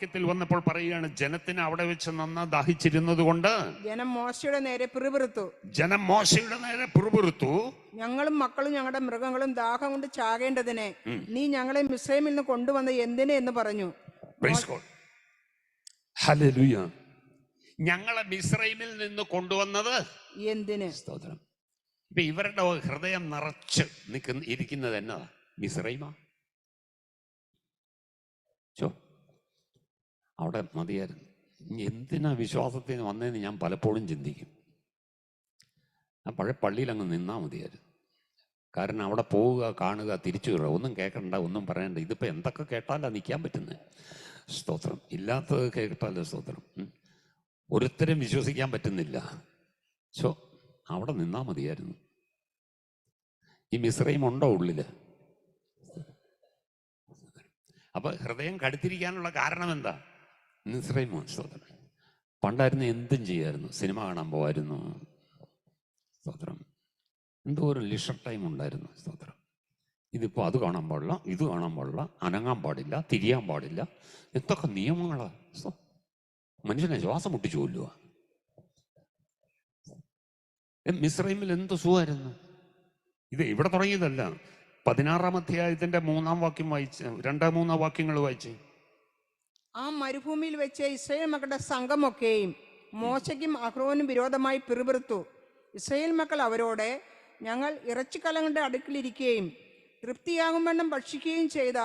വാക്യത്തിൽ വന്നപ്പോൾ പറയുകയാണ് ജനത്തിന് അവിടെ വെച്ച് നന്ന ദാഹിച്ചിരുന്നത് കൊണ്ട് ജനം മോശയുടെ നേരെ പിറുപിറുത്തു. ജനം മോശയുടെ നേരെ പിറുപിറുത്തു. ഞങ്ങളും മക്കളും ഞങ്ങളുടെ മൃഗങ്ങളും ദാഹം കൊണ്ട് ചാകേണ്ടതിനെ നീ ഞങ്ങളെ മിസ്രൈമിൽ നിന്ന് കൊണ്ടുവന്ന എന്തിനെ എന്ന് പറഞ്ഞു. ഞങ്ങളെ മിസ്രൈമിൽ നിന്ന് കൊണ്ടുവന്നത് എന്തിന്? സ്തോത്രം. ഇപ്പൊ ഇവരുടെ ഹൃദയം നിറച്ച് നിൽക്കുന്ന ഇരിക്കുന്നത് എന്നതാ മിസ്രൈമാ ചോ. അവിടെ മതിയായിരുന്നു. എന്തിനാ വിശ്വാസത്തിന് വന്നതെന്ന് ഞാൻ പലപ്പോഴും ചിന്തിക്കും. ആ പഴയ പള്ളിയിൽ അങ്ങ് നിന്നാൽ മതിയായിരുന്നു. കാരണം അവിടെ പോവുക കാണുക തിരിച്ചു വരിക ഒന്നും കേൾക്കണ്ട ഒന്നും പറയണ്ട. ഇതിപ്പോൾ എന്തൊക്കെ കേട്ടാലാ നിൽക്കാൻ പറ്റുന്നത് സ്തോത്രം. ഇല്ലാത്തത് കേട്ടാലോ സ്തോത്രം. ഒരുത്തരും വിശ്വസിക്കാൻ പറ്റുന്നില്ല. സോ അവിടെ നിന്നാൽ മതിയായിരുന്നു. ഈ മിശ്രയും ഉണ്ടോ ഉള്ളിൽ അപ്പോൾ ഹൃദയം കടുത്തിരിക്കാനുള്ള കാരണം എന്താ? മിശ്രയും സ്തോത്രം. പണ്ടായിരുന്നു എന്തും ചെയ്യായിരുന്നു. സിനിമ കാണാൻ പോവായിരുന്നു. സ്തോത്രം. എന്തോ ഒരു ലിഷർ ടൈം ഉണ്ടായിരുന്നു. സ്തോത്രം. ഇതിപ്പോൾ അത് കാണാൻ പാടില്ല ഇത് കാണാൻ പാടില്ല അനങ്ങാൻ പാടില്ല തിരിയാൻ പാടില്ല. എന്തൊക്കെ നിയമങ്ങളാണ് മനുഷ്യനെ ശ്വാസം മുട്ടിച്ചു കൊല്ലുക മിസ്രൈമിൽ എന്ത് സുഖമായിരുന്നു? ഇത് ഇവിടെ തുടങ്ങിയതല്ല. പതിനാറാം അധ്യായത്തിന്റെ മൂന്നാം വാക്യം വായിച്ച് രണ്ടാം മൂന്നാം വാക്യങ്ങൾ വായിച്ച്. ആ മരുഭൂമിയിൽ വെച്ച് ഇസ്രയേൽ മക്കളുടെ സംഘമൊക്കെയും മോശയ്ക്കും അഹ്റോനും വിരോധമായി പിറുപിറുത്തു. ഇസ്രയേൽ മക്കൾ അവരോട് ഞങ്ങൾ ഇറച്ചിക്കലങ്ങളുടെ അടുക്കിലിരിക്കുകയും തൃപ്തിയാകും വണ്ണം ഭക്ഷിക്കുകയും ചെയ്ത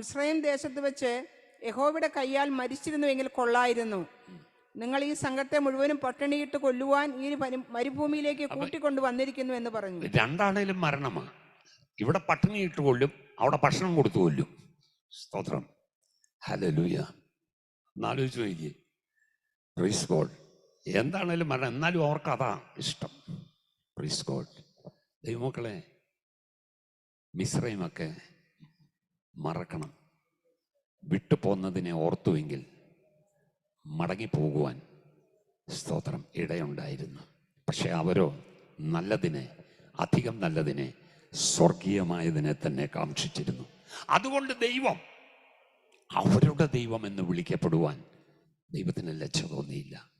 ഇസ്രയേൽ ദേശത്ത് വെച്ച് യഹോവയുടെ കയ്യാൽ മരിച്ചിരുന്നുവെങ്കിൽ കൊള്ളായിരുന്നു. നിങ്ങൾ ഈ സംഘത്തെ മുഴുവനും പട്ടിണിയിട്ട് കൊല്ലുവാൻ ഈ മരുഭൂമിയിലേക്ക് കൂട്ടിക്കൊണ്ടു വന്നിരിക്കുന്നു എന്ന് പറഞ്ഞു. രണ്ടാണേലും മരണമാണ് ഇവിടെ പട്ടിണിയിട്ട് കൊല്ലും അവിടെ ഭക്ഷണം കൊടുത്തു കൊല്ലും. സ്തോത്രം. ഹലലൂയ എന്നാലോചിച്ച് നോക്കിയേ. പ്രീസ് ഗോഡ് എന്താണേലും മരണം എന്നാലും അവർക്ക് അതാ ഇഷ്ടം. പ്രീസ് ഗോഡ് ദൈവമക്കളെ മിശ്രയുമൊക്കെ മറക്കണം. വിട്ടുപോന്നതിനെ ഓർത്തുവെങ്കിൽ മടങ്ങിപ്പോകുവാൻ സ്തോത്രം ഇടയുണ്ടായിരുന്നു. പക്ഷെ അവരോ നല്ലതിനെ അധികം നല്ലതിനെ സ്വർഗീയമായതിനെ തന്നെ കാക്ഷിച്ചിരുന്നു. അതുകൊണ്ട് ദൈവം അവരുടെ ദൈവം എന്ന് വിളിക്കപ്പെടുവാൻ ദൈവത്തിന് ലജ്ജ തോന്നിയില്ല